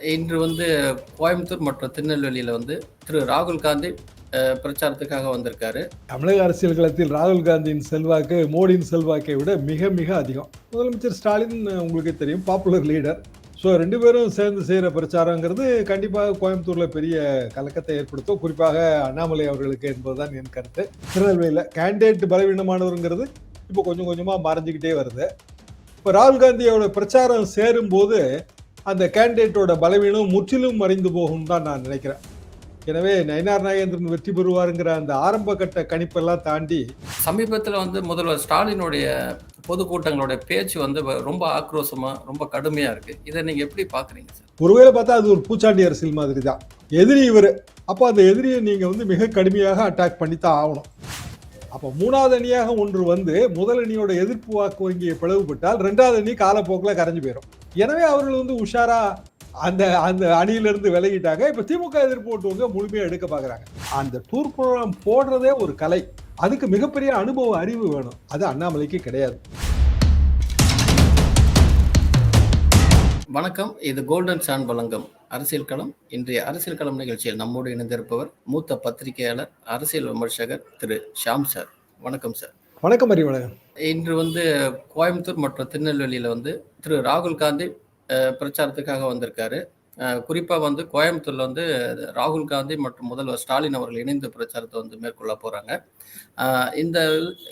இன்று வந்து கோயம்புத்தூர் மற்றும் திருநெல்வேலியில் வந்து திரு ராகுல் காந்தி பிரச்சாரத்துக்காக வந்திருக்காரு. தமிழக அரசியல் களத்தில் ராகுல் காந்தியின் செல்வாக்கு மோடியின் செல்வாக்கை விட மிக மிக அதிகம். முதலமைச்சர் ஸ்டாலின் உங்களுக்கு தெரியும் பாப்புலர் லீடர் ஸோ ரெண்டு பேரும் சேர்ந்து செய்கிற பிரச்சாரங்கிறது கண்டிப்பாக கோயம்புத்தூரில் பெரிய கலக்கத்தை ஏற்படுத்தும். குறிப்பாக அண்ணாமலை அவர்களுக்கு என்பதுதான் என் கருத்து. திருநெல்வேலியில் கேண்டிடேட் பலவீனமானவருங்கிறது இப்போ கொஞ்சம் கொஞ்சமாக மறைஞ்சிக்கிட்டே வருது. இப்போ ராகுல் காந்தியோட பிரச்சாரம் சேரும்போது அந்த கேண்டிடேட்டோட பலவீனம் முற்றிலும் மறைந்து போகும் தான் நான் நினைக்கிறேன். எனவே நயனார் நாகேந்திரன் வெற்றி பெறுவாருங்கிற அந்த ஆரம்ப கட்ட கணிப்பெல்லாம் தாண்டி சமீபத்தில் வந்து முதல்வர் ஸ்டாலினுடைய பொதுக்கூட்டங்களுடைய பேச்சு வந்து ரொம்ப ஆக்ரோஷமா ரொம்ப கடுமையா இருக்கு. இதை நீங்க எப்படி பாக்குறீங்க சார்? ஒருவேளை பார்த்தா அது ஒரு பூச்சாண்டி அரசியல் மாதிரி தான் எதிரி இவர். அப்போ அந்த எதிரியை நீங்கள் வந்து மிக கடுமையாக அட்டாக் பண்ணித்தான் ஆகணும். அப்போ மூணாவது அணியாக ஒன்று வந்து முதல் அணியோட எதிர்ப்பு வாக்கு வங்கியை பிளவுபட்டால் ரெண்டாவது அணி காலப்போக்கில் கரைஞ்சு போயிடும் எனவே அவர்கள் வந்து உஷாரா அந்த அந்த அணியிலிருந்து விலகிட்டாங்க. இப்போ திமுக எதிர்ப்பு ஓட்டுவங்க முழுமையாக எடுக்க பார்க்குறாங்க. அந்த டூர் ப்ரோக்ராம் போடுறதே ஒரு கலை. அதுக்கு மிகப்பெரிய அனுபவ அறிவு வேணும். அது அண்ணாமலைக்கு கிடையாது. வணக்கம். இது கோல்டன் சான் வழங்கம் அரசியல் களம். இன்றைய அரசியல் களம் நிகழ்ச்சியில் நம்மோடு இணைந்திருப்பவர் மூத்த பத்திரிகையாளர் அரசியல் விமர்சகர் திரு ஷாம் சார். வணக்கம் சார். வணக்கம் அறிவழகன். இன்று வந்து கோயம்புத்தூர் மற்றும் திருநெல்வேலியில் வந்து திரு ராகுல் காந்தி பிரச்சாரத்துக்காக வந்திருக்காரு. அஹ், குறிப்பா வந்து கோயம்புத்தூர்ல வந்து ராகுல் காந்தி மற்றும் முதல்வர் ஸ்டாலின் அவர்கள் இணைந்து பிரச்சாரத்தை வந்து மேற்கொள்ள போறாங்க. அஹ், இந்த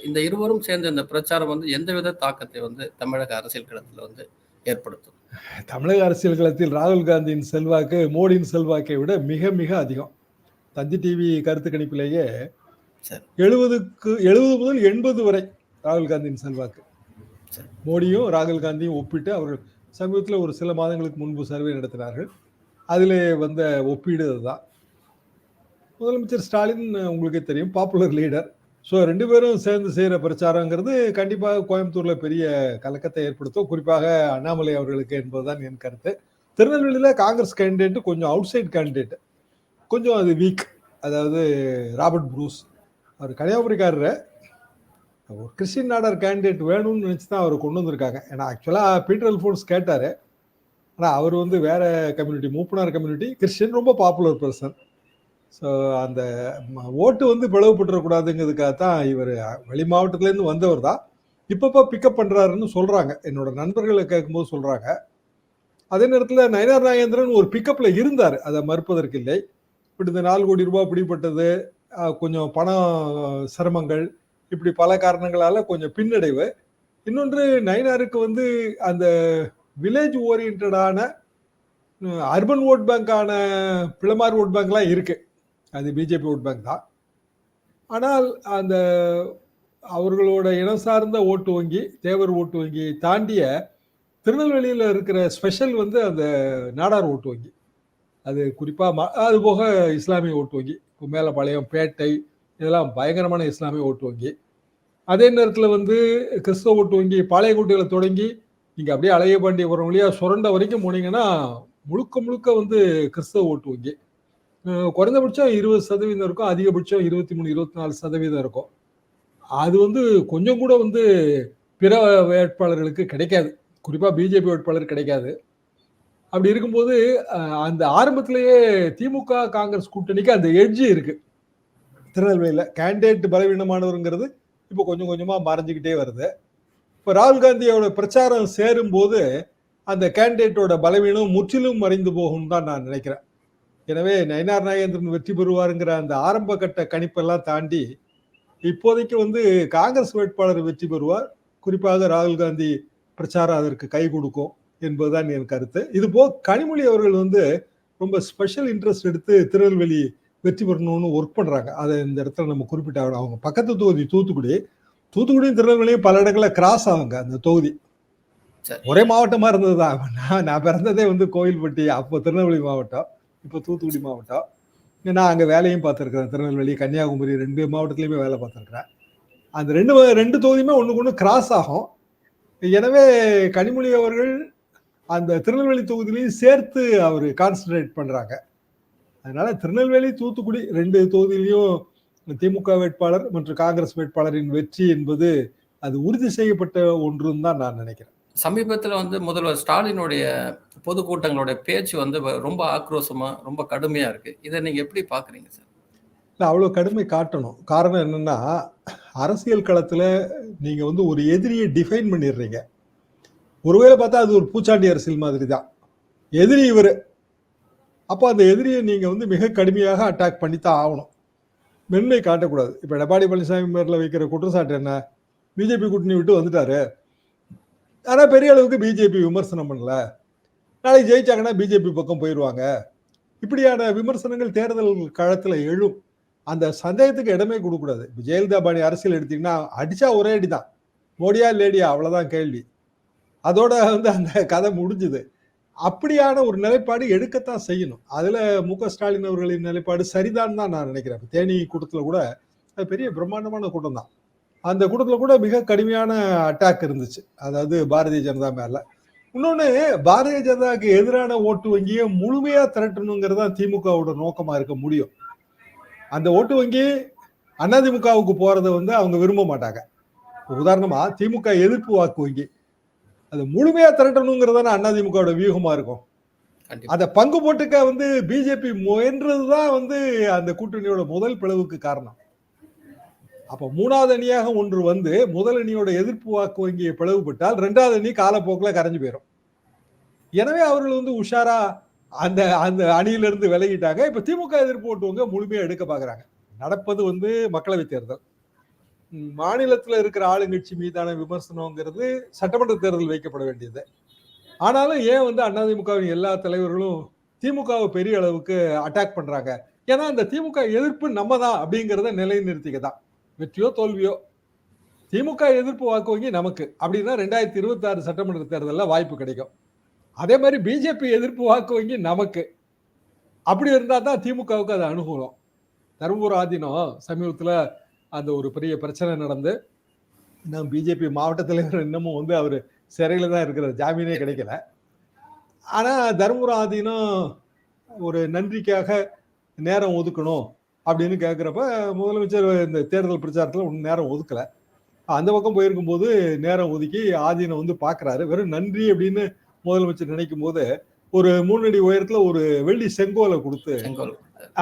இந்த இருவரும் சேர்ந்த இந்த பிரச்சாரம் வந்து எந்தவித தாக்கத்தை வந்து தமிழக அரசியல் களத்தில் வந்து ஏற்படுத்தும்? தமிழக அரசியல் களத்தில் ராகுல் காந்தியின் செல்வாக்கு மோடியின் செல்வாக்கை விட மிக மிக அதிகம். தந்தி டிவி கருத்து கணிப்பிலேயே சரி. எழுபதுக்கு எழுபது முதல் எண்பது வரை ராகுல் காந்தியின் செல்வாக்கு. மோடியும் ராகுல் காந்தியும் ஒப்பிட்டு அவர்கள் சமீபத்தில் ஒரு சில மாதங்களுக்கு முன்பு சர்வே நடத்தினார்கள். அதில் வந்த ஒப்பீடு அதுதான் முதலமைச்சர் ஸ்டாலின் உங்களுக்கே தெரியும் பாப்புலர் லீடர் ஸோ ரெண்டு பேரும் சேர்ந்து செய்கிற பிரச்சாரங்கிறது கண்டிப்பாக கோயம்புத்தூரில் பெரிய கலக்கத்தை ஏற்படுத்தும். குறிப்பாக அண்ணாமலை அவர்களுக்கு என்பதுதான் என் கருத்து. திருநெல்வேலியில் காங்கிரஸ் கேண்டிடேட் கொஞ்சம் அவுட் சைட் கேண்டிடேட் கொஞ்சம் அது வீக் அதாவது ராபர்ட் ப்ரூஸ். அவர் கன்னியாகுமரிக்காரரை. ஒரு கிறிஸ்டின் நாடர் கேண்டிடேட் வேணும்னு நினச்சி தான் அவர் கொண்டு வந்திருக்காங்க. ஏன்னா ஆக்சுவலாக பீட்டர் அல்ஃபோன்ஸ் கேட்டார். ஆனால் அவர் வந்து வேறு கம்யூனிட்டி மூப்பனார் கம்யூனிட்டி கிறிஸ்டின் ரொம்ப பாப்புலர் பர்சன் ஸோ அந்த ஓட்டு வந்து பிளவுபட்டுறக்கூடாதுங்கிறதுக்காக தான் இவர் வெளி மாவட்டத்துலேருந்து வந்தவர் தான். இப்பப்போ பிக்கப் பண்ணுறாருன்னு சொல்கிறாங்க என்னோட நண்பர்களை கேட்கும்போது சொல்கிறாங்க அதே நேரத்தில் நயனார் நாகேந்திரன் ஒரு பிக்கப்பில் இருந்தார். அதை மறுப்பதற்கு இல்லை. இப்படி இந்த நாலு கோடி ரூபாய் பிடிப்பட்டது கொஞ்சம் பணம் சிரமங்கள் இப்படி பல காரணங்களால கொஞ்சம் பின்னடைவு. இன்னொன்று நைனாருக்கு வந்து அந்த வில்லேஜ் ஓரியன்டான அர்பன் ஓட் பேங்கான பிளமார் ஓட் பேங்க்லாம் இருக்கு. அது பிஜேபி ஓட் பேங்க் தான். ஆனால் அந்த அவர்களோட இனம் சார்ந்த ஓட்டு வங்கி தேவர் ஓட்டு வங்கியை தாண்டிய திருநெல்வேலியில் இருக்கிற ஸ்பெஷல் வந்து அந்த நாடார் ஓட்டு வங்கி. அது குறிப்பாக அது போக இஸ்லாமிய ஓட்டு வங்கி. மேலப்பாளையம் பேட்டை இதெல்லாம் பயங்கரமான இஸ்லாமிய ஓட்டு வங்கி. அதே நேரத்தில் வந்து கிறிஸ்தவ ஓட்டு வங்கி பாளையங்கோட்டையில் தொடங்கி நீங்கள் அப்படியே அழகியபாண்டியபுரம் வழியாக சுரண்ட வரைக்கும் போனீங்கன்னா முழுக்க முழுக்க வந்து கிறிஸ்தவ ஓட்டு வங்கி. குறைந்தபட்சம் இருபது சதவீதம் இருக்கும் அதிகபட்சம் இருபத்தி மூணு இருபத்தி நாலு சதவீதம் இருக்கும். அது வந்து கொஞ்சம் கூட வந்து பிற வேட்பாளர்களுக்கு கிடைக்காது. குறிப்பாக பிஜேபி வேட்பாளர் கிடைக்காது. அப்படி இருக்கும்போது அந்த ஆரம்பத்திலேயே திமுக காங்கிரஸ் கூட்டணிக்கு அந்த எட்ஜி இருக்குது திருநெல்வேலியில் கேண்டிடேட் பலவீனமானவருங்கிறது இப்போ கொஞ்சம் கொஞ்சமாக மறைஞ்சிக்கிட்டே வருது. இப்போ ராகுல் காந்தியோட பிரச்சாரம் சேரும்போது அந்த கேண்டிடேட்டோட பலவீனம் முற்றிலும் மறைந்து போகும் தான் நான் நினைக்கிறேன். எனவே நயனார் நாகேந்திரன் வெற்றி பெறுவாருங்கிற அந்த ஆரம்ப கட்ட கணிப்பெல்லாம் தாண்டி இப்போதைக்கு வந்து காங்கிரஸ் வேட்பாளர் வெற்றி பெறுவார். குறிப்பாக ராகுல் காந்தி பிரச்சாரம் அதற்கு கை கொடுக்கும் என்பதுதான் என் கருத்து. இதுபோக கனிமொழி அவர்கள் வந்து ரொம்ப ஸ்பெஷல் இன்ட்ரெஸ்ட் எடுத்து திருநெல்வேலி வெற்றி பெறணும்னு ஒர்க் பண்றாங்க. அதை இந்த இடத்துல நம்ம குறிப்பிட்டாகணும் அவங்க. பக்கத்து தொகுதி தூத்துக்குடி தூத்துக்குடியும் திருநெல்வேலியும் பல இடங்களில் கிராஸ் ஆகுங்க அந்த தொகுதி. சரி. ஒரே மாவட்டமா இருந்தது தான் நான் நான் பிறந்ததே வந்து கோயில்பட்டி அப்போ திருநெல்வேலி மாவட்டம் இப்போ தூத்துக்குடி மாவட்டம். நான் அங்கே வேலையும் பார்த்துருக்கிறேன். திருநெல்வேலி கன்னியாகுமரி ரெண்டு மாவட்டத்துலையுமே வேலை பார்த்துருக்கிறேன். அந்த ரெண்டு ரெண்டு தொகுதியுமே ஒன்றுக்கு ஒன்று கிராஸ் ஆகும். எனவே கனிமொழி அவர்கள் அந்த திருநெல்வேலி தொகுதியிலையும் சேர்த்து அவர் கான்சன்ட்ரேட் பண்ணுறாங்க அதனால திருநெல்வேலி தூத்துக்குடி ரெண்டு தொகுதியிலையும் திமுக வேட்பாளர் மற்றும் காங்கிரஸ் வேட்பாளரின் வெற்றி என்பது அது உறுதி செய்யப்பட்ட ஒன்றுன்னு தான் நான் நினைக்கிறேன் சமீபத்துல வந்து முதல்வர் ஸ்டாலினுடைய பொதுக்கூட்டங்களுடைய பேச்சு வந்து ரொம்ப ஆக்ரோஷமா, ரொம்ப கடுமையா இருக்கு. இத நீங்க எப்படி பார்க்குறீங்க சார்? இல்ல அவ்வளோ கடுமை காட்டணும். காரணம் என்னன்னா, அரசியல் களத்துல நீங்க வந்து ஒரு எதிரிய டிஃபைன் பண்ணிடுறீங்க. ஒருவேள பார்த்தா அது ஒரு பூச்சாண்டி அரசியல் மாதிரி தான். எதிரி இவரு. அப்போ அந்த எதிரியை நீங்கள் வந்து மிக கடுமையாக அட்டாக் பண்ணி தான் ஆகணும் மென்மை காட்டக்கூடாது. இப்போ எடப்பாடி பழனிசாமி மேரில் வைக்கிற குற்றச்சாட்டு என்ன? பிஜேபி கூட்டணி விட்டு வந்துட்டாரு. ஆனால் பெரிய அளவுக்கு பிஜேபி விமர்சனம் பண்ணல. நாளைக்கு ஜெயிச்சாங்கன்னா பிஜேபி பக்கம் போயிடுவாங்க இப்படியான விமர்சனங்கள் தேர்தல் களத்துல எழும். அந்த சந்தேகத்துக்கு இடமே குடுக்கக்கூடாது. இப்போ ஜெயலலிதா பாணி அரசியல் எடுத்திங்கன்னா அடித்தா ஒரே அடி தான் மோடியா? லேடியா? அவ்வளோதான் கேள்வி. அதோட வந்து அந்த கதை முடிஞ்சுது. அப்படியான ஒரு நிலைப்பாடு எடுக்கத்தான் செய்யணும். அதுல மு.க. ஸ்டாலின் அவர்களின் நிலைப்பாடு சரிதான் தான் நான் நினைக்கிறேன். தேனி கூட்டத்தில் கூட அது பெரிய பிரம்மாண்டமான கூட்டம் தான். அந்த கூட்டத்தில் கூட மிக கடுமையான அட்டாக் இருந்துச்சு. அதாவது பாரதிய ஜனதா மேல. இன்னொன்று பாரதிய ஜனதாக்கு எதிரான ஓட்டு வங்கியை முழுமையாக திரட்டணுங்கிறது தான் திமுகவோட நோக்கமாக இருக்க முடியும். அந்த ஓட்டு வங்கி அதிமுகவுக்கு போகிறத வந்து அவங்க விரும்ப மாட்டாங்க. உதாரணமாக திமுக எதிர்ப்பு வாக்கு வங்கி. அது முழுமையா திரட்டணுங்கிறது தானே அதிமுகவோட வியூகமா இருக்கும். அத பங்கு போட்டுக்க வந்து பிஜேபி முயன்றது தான் வந்து அந்த கூட்டணியோட முதல் பிளவுக்கு காரணம். அப்ப 3வது அணியாக ஒன்று வந்து முதல் அணியோட எதிர்ப்பு வாக்கு வங்கியை பிளவுபட்டால் 2வது அணி காலப்போக்குல கரைஞ்சு போயிரும். எனவே அவர்கள் வந்து உஷாரா அந்த அந்த அணியிலிருந்து விலகிட்டாங்க. இப்ப திமுக எதிர்ப்பு ஓட்டு வங்க முழுமையா எடுக்க பார்க்குறாங்க. நடப்பது வந்து மக்களவைத் தேர்தல். மாநிலத்தில் மாநிலத்துல இருக்கிற ஆளுங்கட்சி மீதான விமர்சனங்கிறது சட்டமன்ற தேர்தல் வைக்கப்பட வேண்டியது. ஆனாலும் ஏன் வந்து அதிமுகவின் எல்லா தலைவர்களும் திமுகவை பெரிய அளவுக்கு அட்டாக் பண்றாங்க? ஏன்னா அந்த திமுக எதிர்ப்பு நம்ம தான் அப்படிங்கிறத நிலைநிறுத்திக்க தான். வெற்றியோ தோல்வியோ. திமுக எதிர்ப்பு வாக்கு வங்கி நமக்கு. அப்படின்னா 2026 சட்டமன்ற தேர்தலில் வாய்ப்பு கிடைக்கும். அதே மாதிரி பிஜேபி எதிர்ப்பு வாக்கு வங்கி நமக்கு. அப்படி இருந்தால் தான் திமுகவுக்கு அது அனுகூலம். தருமபுரம் ஆதீனம் சமீபத்தில் அந்த ஒரு பெரிய பிரச்சனை நடந்து, இன்னும் பிஜேபி மாவட்ட தலைவர் இன்னமும் வந்து அவர் சிறையில் தான் இருக்கிறார். ஜாமீனே கிடைக்கல. ஆனால் தருமபுரம் ஆதீனம் ஒரு நன்றிக்காக நேரம் ஒதுக்கணும் அப்படின்னு கேட்குறப்ப முதலமைச்சர் இந்த தேர்தல் பிரச்சாரத்தில் ஒன்றும் நேரம் ஒதுக்கலை அந்த பக்கம் போயிருக்கும்போது நேரம் ஒதுக்கி ஆதீனம் வந்து பார்க்குறாரு. வெறும் நன்றி அப்படின்னு முதலமைச்சர் நினைக்கும் போது ஒரு மூணு அடி உயரத்தில் ஒரு வெள்ளி செங்கோலை கொடுத்து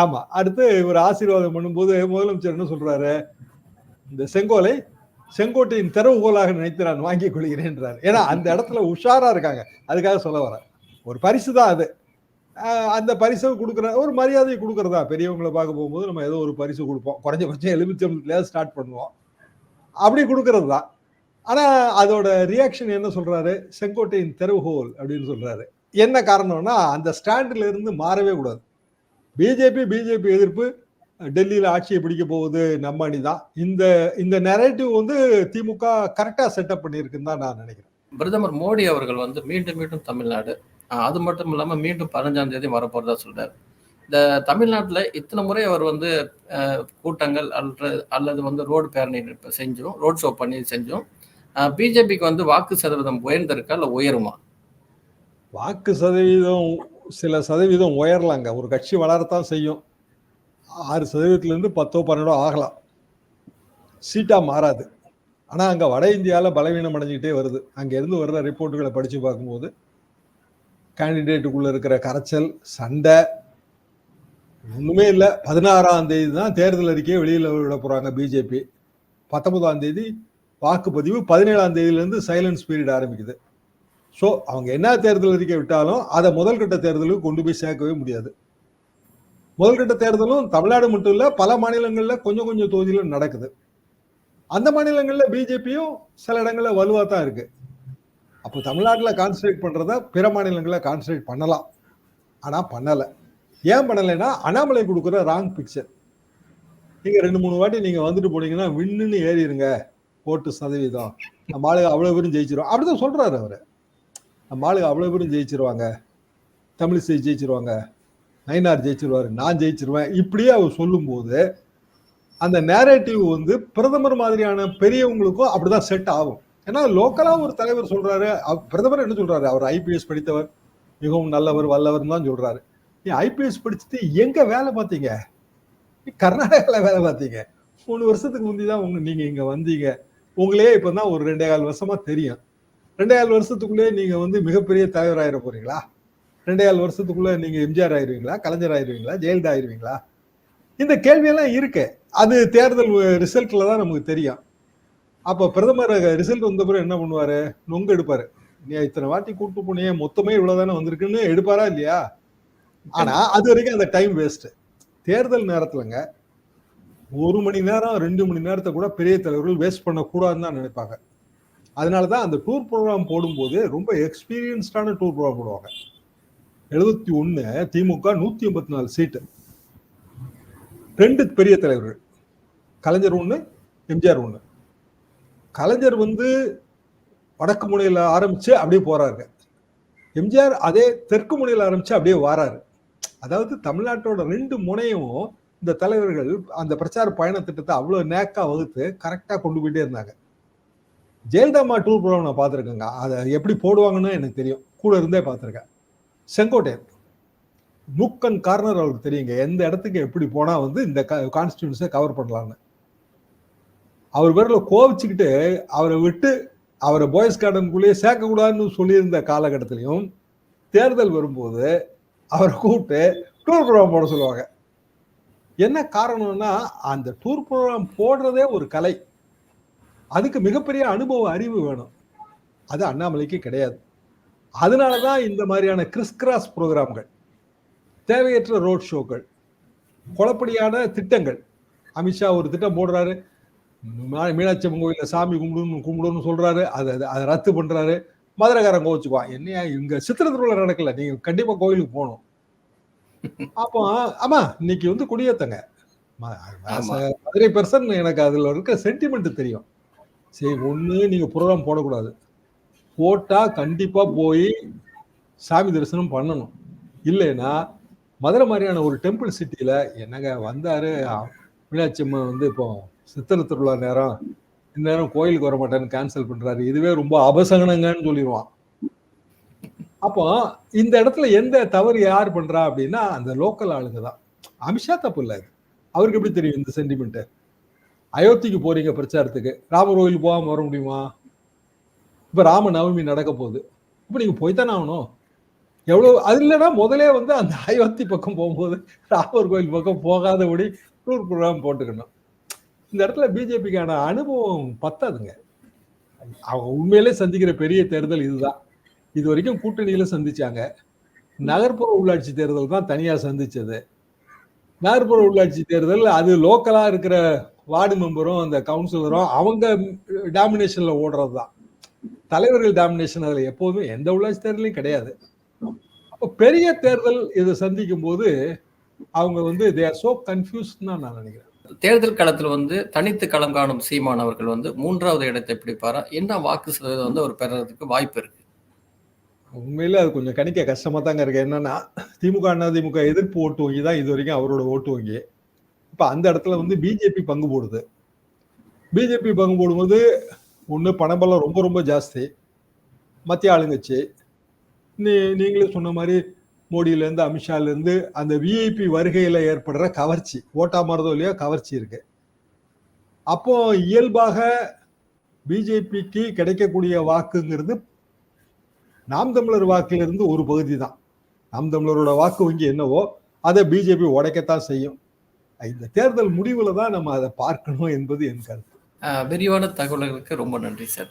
ஆமா. அடுத்து இவர் ஆசீர்வாதம் பண்ணும்போது முதலமைச்சர் என்ன சொல்றாரு? இந்த செங்கோலை செங்கோட்டையின் திறவுகோலாக நினைத்து நான் வாங்கிக் கொள்கிறேன்றார் ஏன்னா அந்த இடத்துல உஷாரா இருக்காங்க. அதுக்காக சொல்ல வரேன். ஒரு பரிசு தான் அது. அந்த பரிசை கொடுக்குற ஒரு மரியாதையை கொடுக்குறதா பெரியவங்கள பார்க்க போகும்போது நம்ம ஏதோ ஒரு பரிசு கொடுப்போம் குறைஞ்சபட்சம் எலுமிச்சம்பழத்திலயாவது ஸ்டார்ட் பண்ணுவோம். அப்படி கொடுக்கறது தான். ஆனால் அதோட ரியாக்ஷன் என்ன சொல்கிறாரு செங்கோட்டையின் தெருவுகோல் அப்படின்னு சொல்கிறாரு என்ன காரணம்னா, அந்த ஸ்டாண்டில் இருந்து மாறவே கூடாது. பிஜேபி, பிஜேபி எதிர்ப்பு டெல்லியில ஆட்சியை பிடிக்க போவது நம்ம அணி தான். இந்த இந்த நரேட்டிவ் வந்து திமுக கரெக்ட்டா செட்டப் பண்ணியிருக்குன்னு தான் நான் நினைக்கிறேன். பிரதமர் மோடி அவர்கள் வந்து மீண்டும் மீண்டும் தமிழ்நாடு, அது மட்டும் இல்லாம மீண்டும் 15ஆம் தேதி வரப்போறதா சொல்றாரு. இந்த தமிழ்நாட்டுல இத்தன முறை அவர் வந்து கூட்டங்கள் அல்ற அல்லது வந்து ரோடு பேரணி செஞ்சும், ரோட் ஷோ பண்ணி செஞ்சும், பிஜேபிக்கு வந்து வாக்கு சதவீதம் உயர்ந்திருக்கா? இல்ல உயருமா? வாக்கு சதவீதம் சில சதவீதம் உயரலாங்க. ஒரு கட்சி வளரத்தான் செய்யும். ஆறு சதவீதத்துலேருந்து பத்தோ பன்னெண்டோ ஆகலாம். சீட்டாக மாறாது. ஆனால் அங்கே வட இந்தியாவில் பலவீனம் அடைஞ்சிக்கிட்டே வருது. அங்கேருந்து வர்ற ரிப்போர்ட்டுகளை படிச்சு பார்க்கும்போது, கேண்டிடேட்டுக்குள்ளே இருக்கிற கரைச்சல், சண்டை ஒன்றுமே இல்லை பதினாறாம் தேதி தான் தேர்தல் அறிக்கையை வெளியில் விட போகிறாங்க பிஜேபி. 19ஆம் தேதி வாக்குப்பதிவு. பதினேழாம் தேதியிலேருந்து சைலன்ஸ் பீரியட் ஆரம்பிக்குது. ஸோ அவங்க என்ன தேர்தல் அறிக்கை விட்டாலும், அதை முதல்கட்ட தேர்தலுக்கு கொண்டு போய் சேர்க்கவே முடியாது. முதல்கட்ட தேர்தலும் தமிழ்நாடு மட்டும் இல்லை பல மாநிலங்களில் கொஞ்சம் கொஞ்சம் தொகுதியில் நடக்குது. அந்த மாநிலங்களில் பிஜேபியும் சில இடங்களில் வலுவாக தான் இருக்கு. அப்போ தமிழ்நாட்டில் கான்சன்ட்ரேட் பண்ணுறத பிற மாநிலங்களில் கான்சன்ட்ரேட் பண்ணலாம். ஆனால் பண்ணலை ஏன் பண்ணலைன்னா, அண்ணாமலை கொடுக்குற ராங் பிக்சர். நீங்கள் ரெண்டு மூணு வாட்டி நீங்கள் வந்துட்டு போனீங்கன்னா, விண்ணுன்னு ஏறிடுங்க ஓட்டு சதவீதம். நம்ம ஆளுங்க அவ்வளோ பேரும் ஜெயிச்சிடும் அப்படிதான் சொல்கிறாரு அவர் நம்ம ஆளுங்க அவ்வளோ பேரும் ஜெயிச்சிருவாங்க. தமிழிசை ஜெயிச்சிருவாங்க. நயினார் ஜெயிச்சிருவாரு. நான் ஜெயிச்சிருவேன். இப்படியே அவர் சொல்லும்போது, அந்த நேரேட்டிவ் வந்து பிரதமர் மாதிரியான பெரியவங்களுக்கும் அப்படிதான் செட் ஆகும். ஏன்னா லோக்கலாக ஒரு தலைவர் சொல்றாரு. பிரதமர் என்ன சொல்றாரு? அவர் ஐபிஎஸ் படித்தவர். மிகவும் நல்லவர், வல்லவர்ன்னு தான் சொல்றாரு. நீ ஐபிஎஸ் படிச்சுட்டு எங்க வேலை பார்த்தீங்க? கர்நாடகாவில் வேலை பார்த்தீங்க. மூணு வருஷத்துக்கு முந்தி தான் உங்க நீங்க இங்க வந்தீங்க. உங்களையே இப்போ தான் ஒரு 2 1/4 வருஷமா தெரியும். ரெண்டாயிரம் வருஷத்துக்குள்ளே நீங்கள் வந்து மிகப்பெரிய தலைவர் ஆயிட போறீங்களா? ரெண்டாயிரம் வருஷத்துக்குள்ளே நீங்கள் எம்ஜிஆர் ஆயிருவீங்களா? கலைஞர் ஆயிருவீங்களா? ஜெயலலிதா ஆயிருவீங்களா? இந்த கேள்வியெல்லாம் இருக்கு. அது தேர்தல் ரிசல்ட்டில் தான் நமக்கு தெரியும். அப்போ பிரதமர் ரிசல்ட் வந்த பிறகு என்ன பண்ணுவார்? நொங்கு எடுப்பார். நீ இத்தனை வாட்டி கூப்பிட்டு போனியே மொத்தமே இவ்வளோ தானே வந்திருக்குன்னு எடுப்பாரா இல்லையா? ஆனால் அது வரைக்கும் அந்த டைம் வேஸ்ட்டு. தேர்தல் நேரத்துலங்க ஒரு மணி நேரம் ரெண்டு மணி நேரத்தை கூட பெரிய தலைவர்கள் வேஸ்ட் பண்ணக்கூடாதுன்னு தான் நினைப்பாங்க. அதனால தான் அந்த டூர் ப்ரோக்ராம் போடும்போது ரொம்ப எக்ஸ்பீரியன்ஸ்டான டூர் ப்ரோக்ராம் போடுவாங்க. எழுபத்தி ஒன்று திமுக நூற்றி எண்பத்தி நாலு சீட்டு ரெண்டு பெரிய தலைவர்கள். கலைஞர் ஒன்று எம்ஜிஆர் ஒன்று கலைஞர் வந்து வடக்கு முனையில் ஆரம்பித்து அப்படியே போகிறாருங்க எம்ஜிஆர் அதே தெற்கு முனையில் ஆரம்பித்து அப்படியே வாராரு. அதாவது தமிழ்நாட்டோட ரெண்டு முனையும் இந்த தலைவர்கள் அந்த பிரச்சார பயண திட்டத்தை அவ்வளோ நேக்காக வகுத்து கரெக்டாக கொண்டு போயிட்டே இருந்தாங்க. ஜெயலலிதாமா டூர் ப்ரோக்ராம் நான் பார்த்துருக்கேங்க. அதை எப்படி போடுவாங்கன்னு எனக்கு தெரியும். கூட இருந்தே பார்த்துருக்கேன். செங்கோட்டையன். நுக் அண்ட் கார்னர் அவருக்கு தெரியுங்க. எந்த இடத்துக்கு எப்படி போனால் வந்து இந்த கான்ஸ்டியூன்ஸை கவர் பண்ணலான்னு அவர் பேரில் கோவிச்சுக்கிட்டு அவரை விட்டு அவரை பாய்ஸ் கார்டனுக்குள்ளேயே சேர்க்கக்கூடாதுன்னு சொல்லியிருந்த காலகட்டத்திலையும் தேர்தல் வரும்போது அவரை கூப்பிட்டு டூர் ப்ரோக்ராம் போட சொல்லுவாங்க. என்ன காரணம்னா அந்த டூர் ப்ரோக்ராம் போடுறதே ஒரு கலை. அதுக்கு மிகப்பெரிய அனுபவ அறிவு வேணும். அது அண்ணாமலைக்கு கிடையாது. அதனால தான் இந்த மாதிரியான கிறிஸ்கிராஸ் ப்ரோக்ராம்கள் தேவையற்ற ரோட் ஷோக்கள் குழப்படியான திட்டங்கள். அமித்ஷா ஒரு திட்டம் போடுறாரு. மீனாட்சி அம்மன் கோயிலில் சாமி கும்பிடுன்னு கும்பிடுன்னு சொல்றாரு. அதை அதை ரத்து பண்றாரு. மதுரைக்காரன் கோவிச்சுக்குவான் என்னையா இங்க சித்திர திருவிழா நடக்கல. நீங்க கண்டிப்பா கோயிலுக்கு போகணும். அப்போ ஆமா இன்னைக்கு வந்து குடியேத்தங்க. மதுரை பெர்சன் எனக்கு அதுல இருக்க சென்டிமெண்ட் தெரியும். சரி ஒன்று நீங்கள் ப்ரோக்ராம் போடக்கூடாது. போட்டால் கண்டிப்பாக போய் சாமி தரிசனம் பண்ணணும். இல்லைன்னா மதுரை மாதிரியான ஒரு டெம்பிள் சிட்டியில் என்னங்க வந்தார் மீனாட்சி அம்மன் வந்து இப்போ சித்திர திருவிழா நேரம் இந்த நேரம் கோயிலுக்கு வர மாட்டேன்னு கேன்சல் பண்ணுறாரு இதுவே ரொம்ப அபசகனங்கன்னு சொல்லிடுவான். அப்போ இந்த இடத்துல எந்த தவறு யார் பண்ணுறா அப்படின்னா அந்த லோக்கல் ஆளுங்க தான். அமித்ஷா தப்பு இல்லை அவருக்கு எப்படி தெரியும் இந்த சென்டிமெண்ட்டு அயோத்திக்கு போறீங்க பிரச்சாரத்துக்கு. ராமர் கோயில் போகாம வர முடியுமா? இப்ப ராம நவமி நடக்க போகுது. இப்ப நீங்க போய்த்தானே ஆகணும். எவ்வளவு அது இல்லைன்னா முதலே வந்து அந்த அயோத்தி பக்கம் போகும்போது ராமர் கோயில் பக்கம் போகாதபடி டூர் ப்ரோக்ராம் போட்டுக்கணும். இந்த இடத்துல பிஜேபிக்கான அனுபவம் பத்தாதுங்க. அவங்க உண்மையிலே சந்திக்கிற பெரிய தேர்தல் இதுதான். இது வரைக்கும் கூட்டணியில சந்திச்சாங்க. நகர்ப்புற உள்ளாட்சி தேர்தல் தான் தனியா சந்திச்சது. நகர்ப்புற உள்ளாட்சி தேர்தல் அது லோக்கலா இருக்கிற வார்டு மெம்பரும் அந்த கவுன்சிலரும் அவங்க டாமினேஷன்ல ஓடுறது தான் தலைவர்கள் டாமினேஷன் அதுல எப்போதுமே எந்த உள்ளாட்சி தேர்தலையும் கிடையாது. அப்போ பெரிய தேர்தல் இதை சந்திக்கும் போது அவங்க வந்து தே ஆர் சோ கன்ஃபியூஸ்ட் தான் நான் நினைக்கிறேன். தேர்தல் களத்துல வந்து தனித்து களம் காணும் சீமான் அவர்கள் வந்து மூன்றாவது இடத்தை பிடிப்பாரா? என்ன வாக்கு சதவீதம் வந்து அவர் பெறறதுக்கு வாய்ப்பு இருக்கு? உண்மையில அது கொஞ்சம் கணிக்க கஷ்டமா தாங்க இருக்கு. என்னன்னா திமுக அண்ணா திமுக எதிர்ப்பு ஓட்டு வங்கி தான் இது வரைக்கும் அவரோட ஓட்டு வங்கி. இப்ப அந்த இடத்துல வந்து பிஜேபி பங்கு போடுது. பிஜேபி பங்கு போடும்போது ஒன்று பணபலம் ரொம்ப ரொம்ப ஜாஸ்தி. மத்திய ஆளுங்கட்சி. நீ நீங்களே சொன்ன மாதிரி மோடியிலேருந்து அமித்ஷாலேருந்து அந்த விஐபி வருகையில் ஏற்படுற கவர்ச்சி ஓட்டா மாறுதோ இல்லையோ கவர்ச்சி இருக்கு. அப்போ இயல்பாக பிஜேபிக்கு கிடைக்கக்கூடிய வாக்குங்கிறது நாம் தமிழர் வாக்கிலிருந்து ஒரு பகுதி தான் நாம் தமிழரோட வாக்கு வங்கி என்னவோ அதை பிஜேபி உடைக்கத்தான் செய்யும். இந்த தேர்தல் முடிவுல தான் நம்ம அதை பார்க்கணும் என்பது என் கருத்து. விரிவான தகவல்களுக்கு ரொம்ப நன்றி சார்.